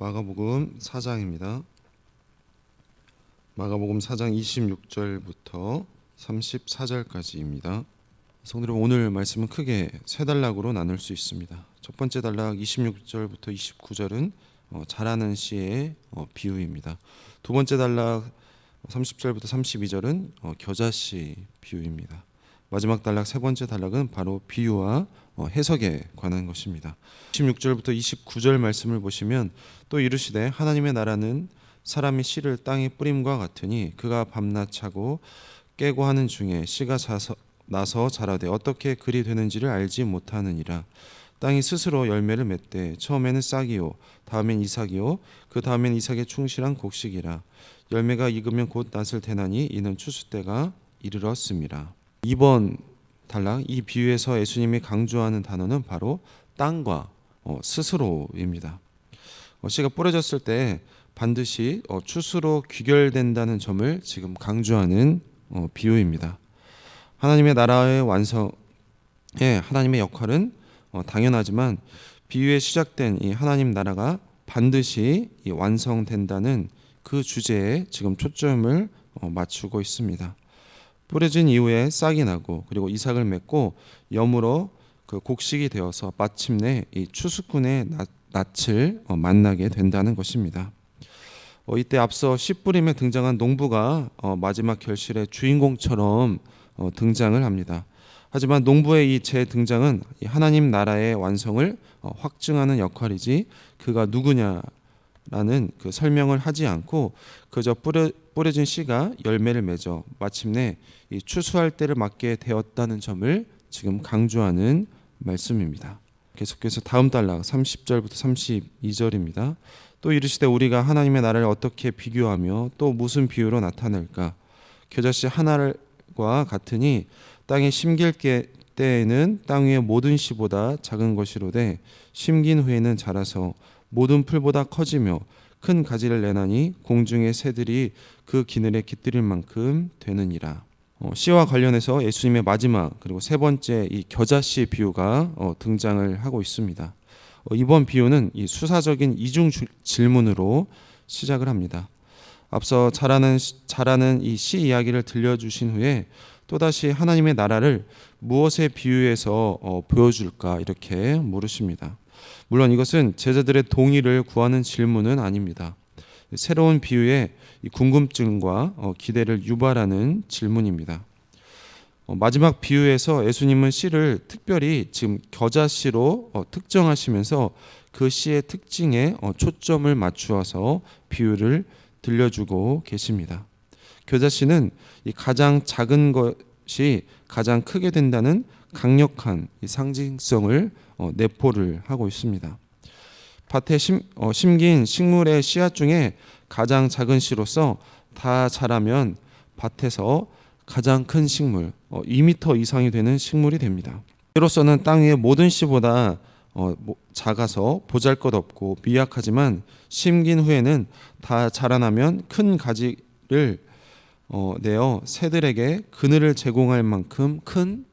마가복음 4장입니다. 마가복음 4장 26절부터 34절까지입니다. 성도 여러분 오늘 말씀은 크게 세 단락으로 나눌 수 있습니다. 첫 번째 단락 26절부터 29절은 어, 잘하는 씨의 어, 비유입니다. 두 번째 단락 30절부터 32절은 어, 겨자씨 비유입니다. 마지막 단락 세 번째 단락은 바로 비유와 어, 해석에 관한 것입니다. 16절부터 29절 말씀을 보시면 또 이르시되 하나님의 나라는 사람이 씨를 땅에 뿌림과 같으니 그가 밤낮 차고 깨고 하는 중에 씨가 자서, 나서 자라되 어떻게 그리 되는지를 알지 못하느니라. 땅이 스스로 열매를 맺되 처음에는 싹이요 다음엔 이삭이요 그 다음엔 이삭의 충실한 곡식이라. 열매가 익으면 곧 낫을 대나니 이는 추수 때가 이르렀음이라 2번 단락 이 비유에서 예수님이 강조하는 단어는 바로 땅과 어, 스스로입니다. 어, 씨가 뿌려졌을 때 반드시 어, 추수로 귀결된다는 점을 지금 강조하는 어, 비유입니다. 하나님의 나라의 완성에 하나님의 역할은 어, 당연하지만 비유에 시작된 이 하나님 나라가 반드시 이 완성된다는 그 주제에 지금 초점을 어, 맞추고 있습니다. 뿌려진 이후에 싹이 나고 그리고 이삭을 맺고 염으로 그 곡식이 되어서 마침내 이 추수꾼의 낯- 낯을 어, 만나게 된다는 것입니다. 어, 이때 앞서 씨뿌림에 등장한 농부가 어, 마지막 결실의 주인공처럼 어, 등장을 합니다. 하지만 농부의 이 재등장은 이 하나님 나라의 완성을 어, 확증하는 역할이지 그가 누구냐라는 그 설명을 하지 않고 그저 뿌려, 뿌려진 씨가 열매를 맺어 마침내 이 추수할 때를 맞게 되었다는 점을 지금 강조하는 말씀입니다. 계속해서 다음 단락 30절부터 32절입니다. 또 이르시되 우리가 하나님의 나라를 어떻게 비교하며 또 무슨 비유로 나타낼까? 겨자씨 하나과 같으니 땅에 심길 게- 때에는 땅 위의 모든 씨보다 작은 것이로되 심긴 후에는 자라서 모든 풀보다 커지며 큰 가지를 내나니 공중의 새들이 그 기늘에 깃들일 만큼 되느니라. 어, 씨와 관련해서 예수님의 마지막 그리고 세 번째 이 겨자씨 비유가 어, 등장을 하고 있습니다. 어, 이번 비유는 이 수사적인 이중 주- 질문으로 시작을 합니다. 앞서 시- 잘하는 이 씨 이야기를 들려주신 후에 또다시 하나님의 나라를 무엇에 비유해서 어, 보여줄까 이렇게 물으십니다. 물론 이것은 제자들의 동의를 구하는 질문은 아닙니다. 새로운 비유에 이 궁금증과 어, 기대를 유발하는 질문입니다. 어, 마지막 비유에서 예수님은 씨를 특별히 지금 겨자씨로 어, 특정하시면서 그 씨의 특징에 어, 초점을 맞추어서 비유를 들려주고 계십니다. 겨자씨는 이 가장 작은 것이 가장 크게 된다는 강력한 이 상징성을 어, 내포를 하고 있습니다. 밭에 심, 어, 심긴 식물의 씨앗 중에 가장 작은 씨로서 다 자라면 밭에서 가장 큰 식물, 어, 2m 이상이 되는 식물이 됩니다. 이로서는 땅 위의 모든 씨보다 어, 뭐, 작아서 보잘것없고 미약하지만 심긴 후에는 다 자라나면 큰 가지를 어, 내어 새들에게 그늘을 제공할 만큼 큰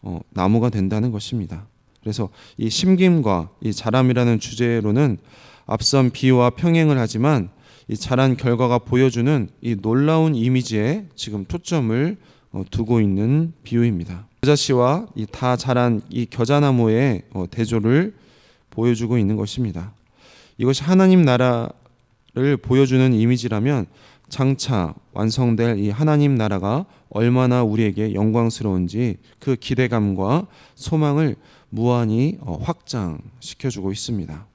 어, 나무가 된다는 것입니다. 그래서 이 심김과 이 자람이라는 주제로는 앞선 비유와 평행을 하지만 이 자란 결과가 보여주는 이 놀라운 이미지에 지금 초점을 어, 두고 있는 비유입니다. 겨자씨와 이 다 자란 이 겨자나무의 어, 대조를 보여주고 있는 것입니다. 이것이 하나님 나라 를 보여주는 이미지라면 장차 완성될 이 하나님 나라가 얼마나 우리에게 영광스러운지 그 기대감과 소망을 무한히 어, 확장시켜 주고 있습니다.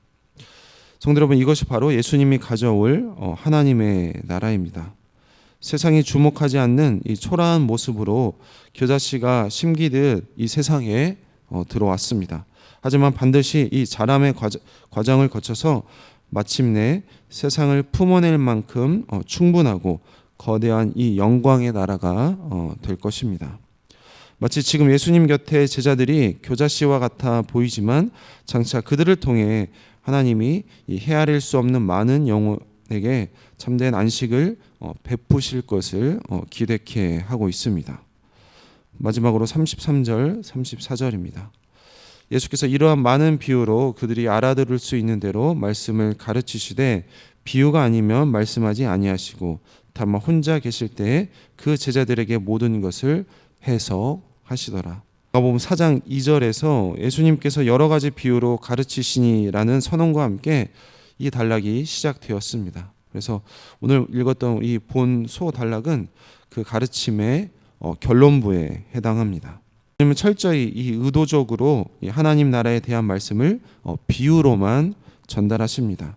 성도 여러분 이것이 바로 예수님이 가져올 어, 하나님의 나라입니다. 세상이 주목하지 않는 이 초라한 모습으로 겨자씨가 심기듯 이 세상에 어, 들어왔습니다. 하지만 반드시 이 자람의 과정- 과정을 거쳐서 마침내 세상을 품어낼 만큼 어, 충분하고 거대한 이 영광의 나라가 어, 될 것입니다. 마치 지금 예수님 곁에 제자들이 교자씨와 같아 보이지만 장차 그들을 통해 하나님이 이 헤아릴 수 없는 많은 영혼에게 참된 안식을 어, 베푸실 것을 어, 기대케 하고 있습니다. 마지막으로 33절, 34절입니다. 예수께서 이러한 많은 비유로 그들이 알아들을 수 있는 대로 말씀을 가르치시되 비유가 아니면 말씀하지 아니하시고 다만 혼자 계실 때에 그 제자들에게 모든 것을 해석하시더라. 마가복음 4장 2절에서 예수님께서 여러 가지 비유로 가르치시니라는 선언과 함께 이 단락이 시작되었습니다. 그래서 오늘 읽었던 이 본 소 단락은 그 가르침의 어, 결론부에 해당합니다. 하나님은 철저히 이 의도적으로 이 하나님 나라에 대한 말씀을 어, 비유로만 전달하십니다.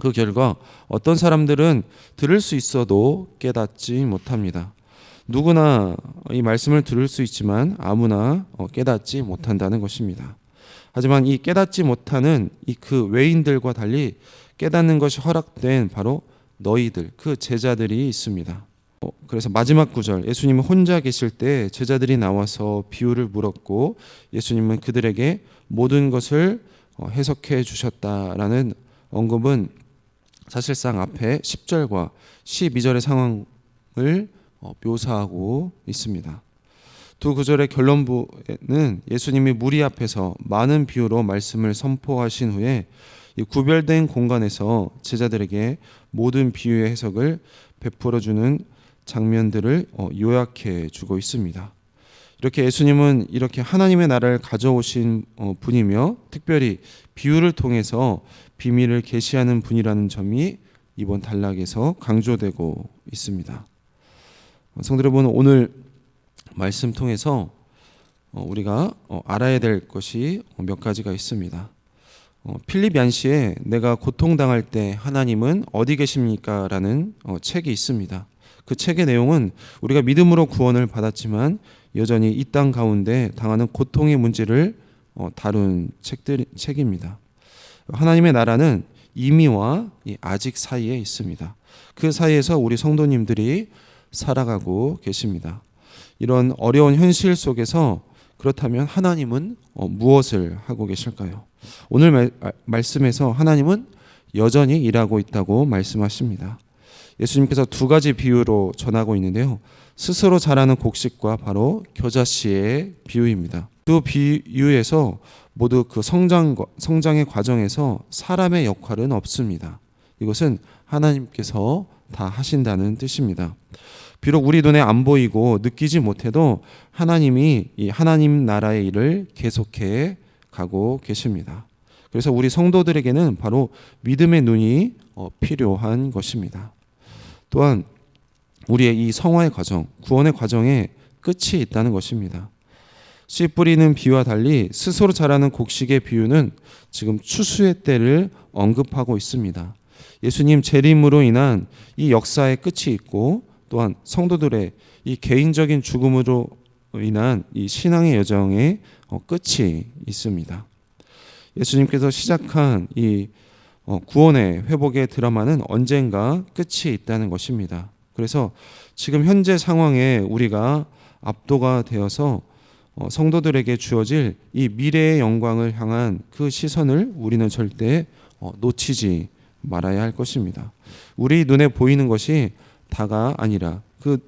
그 결과 어떤 사람들은 들을 수 있어도 깨닫지 못합니다. 누구나 이 말씀을 들을 수 있지만 아무나 어, 깨닫지 못한다는 것입니다. 하지만 이 깨닫지 못하는 이 그 외인들과 달리 깨닫는 것이 허락된 바로 너희들 그 제자들이 있습니다. 어, 그래서 마지막 구절 예수님은 혼자 계실 때 제자들이 나와서 비유를 물었고 예수님은 그들에게 모든 것을 어, 해석해 주셨다라는 언급은 사실상 앞에 10절과 12절의 상황을 어, 묘사하고 있습니다. 두 구절의 결론부에는 예수님이 무리 앞에서 많은 비유로 말씀을 선포하신 후에 이 구별된 공간에서 제자들에게 모든 비유의 해석을 베풀어 주는 장면들을 어, 요약해 주고 있습니다. 이렇게 예수님은 이렇게 하나님의 나라를 가져오신 어, 분이며 특별히 비유를 통해서 비밀을 계시하는 분이라는 점이 이번 단락에서 강조되고 있습니다. 어, 성도 여러분 오늘 말씀 통해서 어, 우리가 어, 알아야 될 것이 어, 몇 가지가 있습니다. 어, 필립 얀시의 내가 고통당할 때 하나님은 어디 계십니까 라는 어, 책이 있습니다. 그 책의 내용은 우리가 믿음으로 구원을 받았지만 여전히 이 땅 가운데 당하는 고통의 문제를 어, 다룬 책들 책입니다. 하나님의 나라는 이미와 이 아직 사이에 있습니다. 그 사이에서 우리 성도님들이 살아가고 계십니다. 이런 어려운 현실 속에서 그렇다면 하나님은 어, 무엇을 하고 계실까요? 오늘 말, 아, 말씀에서 하나님은 여전히 일하고 있다고 말씀하십니다. 예수님께서 두 가지 비유로 전하고 있는데요. 스스로 자라는 곡식과 바로 겨자씨의 비유입니다. 두 비유에서 모두 그 성장 성장의 과정에서 사람의 역할은 없습니다. 이것은 하나님께서 다 하신다는 뜻입니다. 비록 우리 눈에 안 보이고 느끼지 못해도 하나님이 이 하나님 나라의 일을 계속해 가고 계십니다. 그래서 우리 성도들에게는 바로 믿음의 눈이 어, 필요한 것입니다. 또한 우리의 이 성화의 과정, 구원의 과정에 끝이 있다는 것입니다. 씨 뿌리는 비유와 달리 스스로 자라는 곡식의 비유는 지금 추수의 때를 언급하고 있습니다. 예수님 재림으로 인한 이 역사의 끝이 있고 또한 성도들의 이 개인적인 죽음으로 인한 이 신앙의 여정의 어, 끝이 있습니다. 예수님께서 시작한 이 어, 구원의 회복의 드라마는 언젠가 끝이 있다는 것입니다. 그래서 지금 현재 상황에 우리가 압도가 되어서 어, 성도들에게 주어질 이 미래의 영광을 향한 그 시선을 우리는 절대 놓치지 말아야 할 것입니다. 우리 눈에 보이는 것이 다가 아니라 그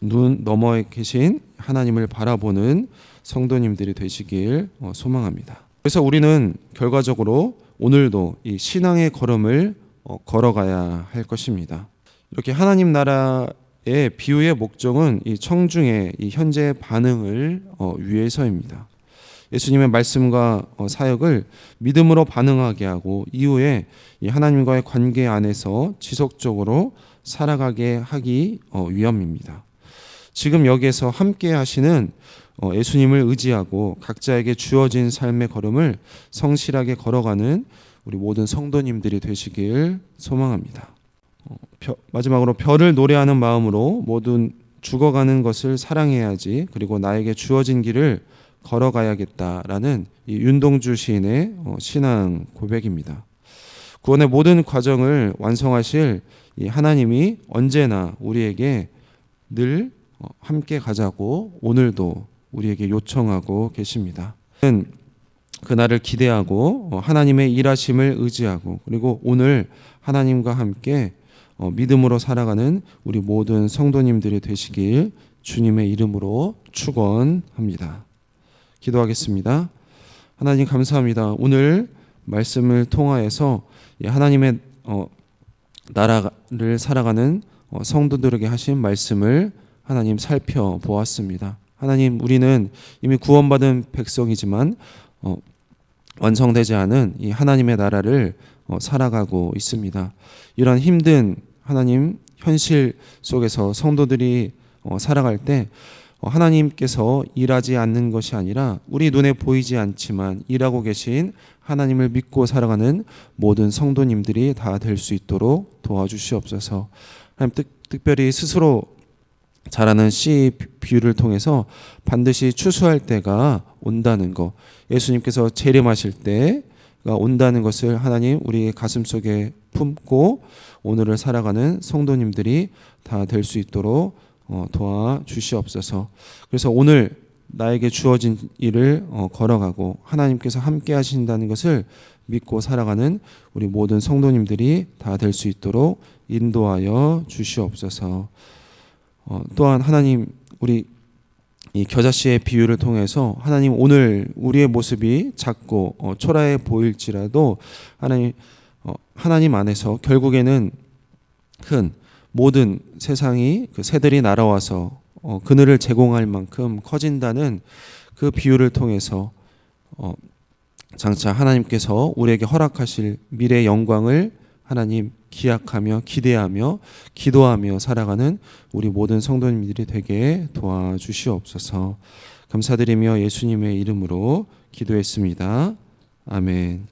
눈 너머에 계신 하나님을 바라보는 성도님들이 되시길 어, 소망합니다. 그래서 우리는 결과적으로 오늘도 이 신앙의 걸음을 어, 걸어가야 할 것입니다. 이렇게 하나님 나라의 비유의 목적은 이 청중의 이 현재 반응을 어, 위해서입니다. 예수님의 말씀과 사역을 믿음으로 반응하게 하고 이후에 이 하나님과의 관계 안에서 지속적으로 살아가게 하기 위함입니다. 지금 여기에서 함께 하시는 어, 예수님을 의지하고 각자에게 주어진 삶의 걸음을 성실하게 걸어가는 우리 모든 성도님들이 되시길 소망합니다. 어, 마지막으로 별을 노래하는 마음으로 모든 죽어가는 것을 사랑해야지 그리고 나에게 주어진 길을 걸어가야겠다라는 이 윤동주 시인의 어, 신앙 고백입니다. 구원의 모든 과정을 완성하실 이 하나님이 언제나 우리에게 늘 어, 함께 가자고 오늘도 우리에게 요청하고 계십니다. 그날을 기대하고 어, 하나님의 일하심을 의지하고 그리고 오늘 하나님과 함께 어, 믿음으로 살아가는 우리 모든 성도님들이 되시길 주님의 이름으로 축원합니다. 기도하겠습니다. 하나님 감사합니다. 오늘 말씀을 통하여서 이 하나님의 어, 나라를 살아가는 어, 성도들에게 하신 말씀을 하나님 살펴보았습니다. 하나님 우리는 이미 구원받은 백성이지만 어, 완성되지 않은 이 하나님의 나라를 어, 살아가고 있습니다. 이런 힘든 하나님 현실 속에서 성도들이 어, 살아갈 때 어, 하나님께서 일하지 않는 것이 아니라 우리 눈에 보이지 않지만 일하고 계신 하나님을 믿고 살아가는 모든 성도님들이 다 될 수 있도록 도와주시옵소서. 하나님 특, 특별히 스스로 자라는 씨 비유를 통해서 반드시 추수할 때가 온다는 것. 예수님께서 재림하실 때가 온다는 것을 하나님 우리 가슴 속에 품고 오늘을 살아가는 성도님들이 다 될 수 있도록 어, 도와 주시옵소서. 그래서 오늘 나에게 주어진 일을 어, 걸어가고 하나님께서 함께 하신다는 것을 믿고 살아가는 우리 모든 성도님들이 다 될 수 있도록 인도하여 주시옵소서. 어, 또한 하나님 우리 이 겨자씨의 비유를 통해서 하나님 오늘 우리의 모습이 작고 어, 초라해 보일지라도 하나님 어, 하나님 안에서 결국에는 큰 모든 세상이 그 새들이 날아와서 어, 그늘을 제공할 만큼 커진다는 그 비유를 통해서 어, 장차 하나님께서 우리에게 허락하실 미래 영광을 하나님 기약하며 기대하며 기도하며 살아가는 우리 모든 성도님들이 되게 도와주시옵소서. 감사드리며 예수님의 이름으로 기도했습니다. 아멘.